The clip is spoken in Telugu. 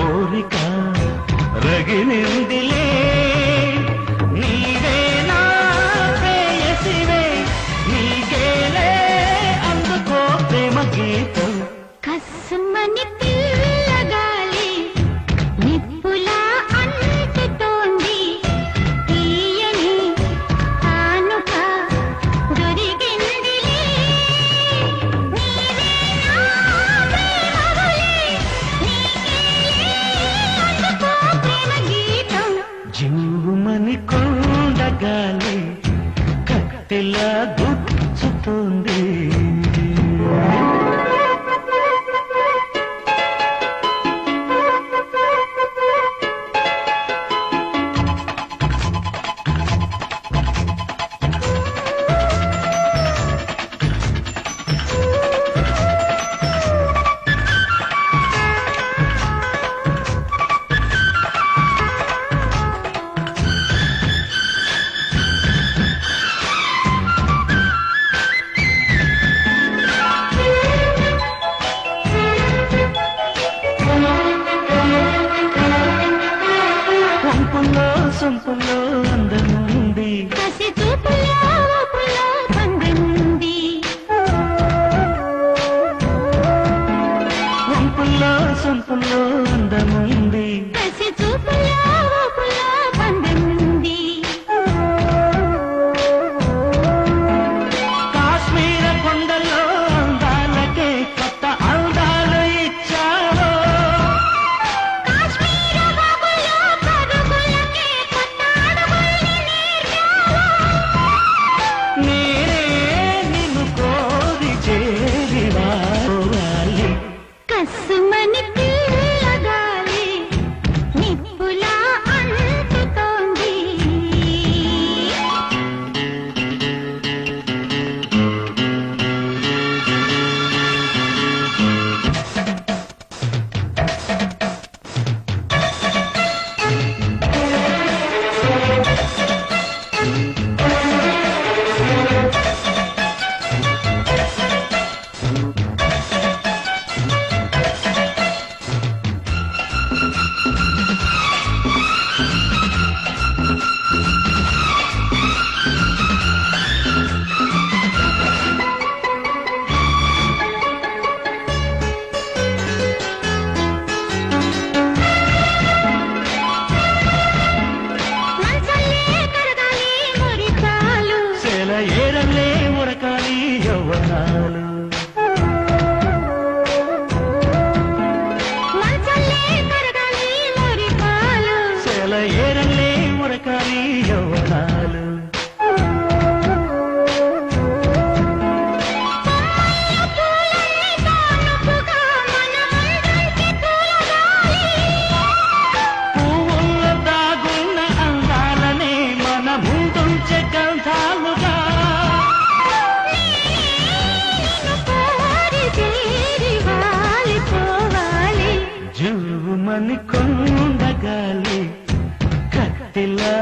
కోరిక రగిలిందిలే జివ్వుమని కొండగాలి కట్టెలా గుచ్చుతుంది సొంపులో Yes. జువ్వుమని కొండగాలి కత్తిలా